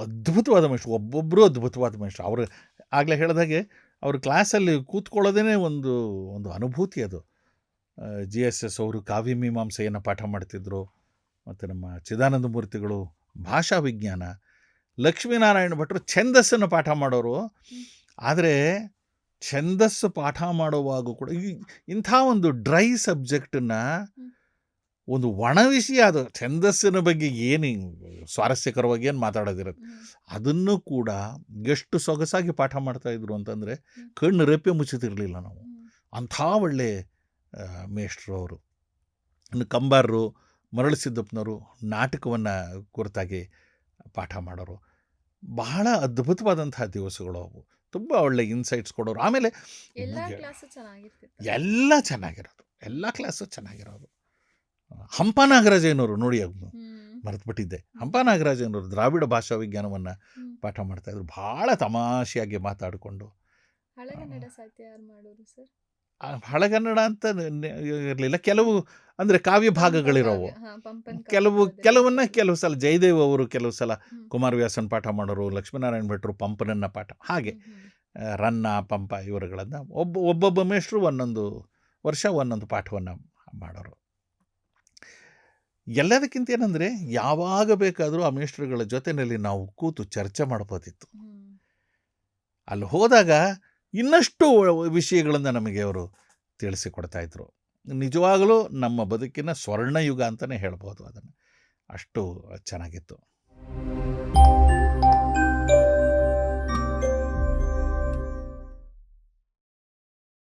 ಅದ್ಭುತವಾದ ಮನುಷ್ಯ ಒಬ್ಬೊಬ್ಬರು ಅದ್ಭುತವಾದ ಮನುಷ್ಯ. ಅವರು ಆಗಲೇ ಹೇಳಿದಾಗೆ ಅವರು ಕ್ಲಾಸಲ್ಲಿ ಕೂತ್ಕೊಳ್ಳೋದೇ ಒಂದು ಒಂದು ಅನುಭೂತಿ ಅದು. ಜಿ ಎಸ್ ಎಸ್ ಅವರು ಕಾವ್ಯ ಮೀಮಾಂಸೆಯನ್ನು ಪಾಠ ಮಾಡ್ತಿದ್ರು, ಮತ್ತು ನಮ್ಮ ಚಿದಾನಂದ ಮೂರ್ತಿಗಳು ಭಾಷಾ ವಿಜ್ಞಾನ, ಲಕ್ಷ್ಮೀನಾರಾಯಣ ಭಟ್ರು ಛಂದಸ್ಸನ್ನು ಪಾಠ ಮಾಡೋರು. ಆದರೆ ಛಂದಸ್ಸು ಪಾಠ ಮಾಡುವಾಗ ಕೂಡ ಇಂಥ ಒಂದು ಡ್ರೈ ಸಬ್ಜೆಕ್ಟನ್ನು ಒಂದು ಒಣ ವಿಷಯ ಅದು ಛಂದಸ್ಸಿನ ಬಗ್ಗೆ ಏನು ಸ್ವಾರಸ್ಯಕರವಾಗಿ ಏನು ಮಾತಾಡೋದಿರುತ್ತೆ. ಅದನ್ನು ಕೂಡ ಎಷ್ಟು ಸೊಗಸಾಗಿ ಪಾಠ ಮಾಡ್ತಾಯಿದ್ರು ಅಂತಂದರೆ ಕಣ್ಣು ರೆಪ್ಪೆ ಮುಚ್ಚುತ್ತಿರಲಿಲ್ಲ ನಾವು. ಅಂಥ ಒಳ್ಳೆ ಮೇಷ್ಟ್ರು ಅವರು. ಇನ್ನು ಕಂಬಾರರು ಮರಳು ಸಿದ್ದಪ್ಪನವರು ನಾಟಕವನ್ನು ಕುರಿತಾಗಿ ಪಾಠ ಮಾಡೋರು. ಬಹಳ ಅದ್ಭುತವಾದಂತಹ ದಿವಸಗಳು ಅವು. ತುಂಬ ಒಳ್ಳೆ ಇನ್ಸೈಟ್ಸ್ ಕೊಡೋರು. ಆಮೇಲೆ ಎಲ್ಲ ಚೆನ್ನಾಗಿರೋದು. ಎಲ್ಲ ಕ್ಲಾಸು ಚೆನ್ನಾಗಿರೋದು. ಹಂಪ ನಾಗರಾಜಯ್ಯನವರು ನೋಡಿ ಅವನು ಹ್ಮ್. ಮರೆತುಬಿಟ್ಟಿದ್ದೆ. ಹಂಪ ನಾಗರಾಜಯ್ಯನವರು ದ್ರಾವಿಡ ಭಾಷಾ ವಿಜ್ಞಾನವನ್ನು. ಪಾಠ ಮಾಡ್ತಾಯಿದ್ರು ಭಾಳ ತಮಾಷೆಯಾಗಿ ಮಾತಾಡಿಕೊಂಡು. ಹಳೆಗನ್ನಡ ಅಂತ ಇರಲಿಲ್ಲ. ಕೆಲವು ಅಂದರೆ ಕಾವ್ಯ ಭಾಗಗಳಿರೋವು. ಕೆಲವು ಕೆಲವನ್ನ ಕೆಲವು ಸಲ ಜಯದೇವ್ ಅವರು ಕೆಲವು ಸಲ ಕುಮಾರ ಕುಮಾರವ್ಯಾಸನ್ ಪಾಠ ಮಾಡೋರು ಲಕ್ಷ್ಮೀನಾರಾಯಣ ಭಟ್ರು ಪಂಪನನ್ನ ಪಾಠ. ಹಾಗೆ ರನ್ನ ಪಂಪ ಇವರುಗಳನ್ನು ಒಬ್ಬ ಒಬ್ಬೊಬ್ಬ ಮೇಷ್ಟ್ರು ಒಂದೊಂದು ವರ್ಷ ಒಂದೊಂದು ಪಾಠವನ್ನು ಮಾಡೋರು. ಎಲ್ಲದಕ್ಕಿಂತ ಏನಂದರೆ ಯಾವಾಗ ಬೇಕಾದರೂ ಆ ಮೇಷ್ಟ್ರುಗಳ ಜೊತೆಯಲ್ಲಿ ನಾವು ಕೂತು ಚರ್ಚೆ ಮಾಡ್ಬೋದಿತ್ತು. ಅಲ್ಲಿ ಹೋದಾಗ ಇನ್ನಷ್ಟು ವಿಷಯಗಳನ್ನು ನಮಗೆ ಅವರು ತಿಳಿಸಿಕೊಡ್ತಾ ಇದ್ರು. ನಿಜವಾಗಲೂ ನಮ್ಮ ಬದುಕಿನ ಸ್ವರ್ಣಯುಗ ಅಂತಲೇ ಹೇಳ್ಬೋದು ಅದನ್ನು. ಅಷ್ಟು ಚೆನ್ನಾಗಿತ್ತು.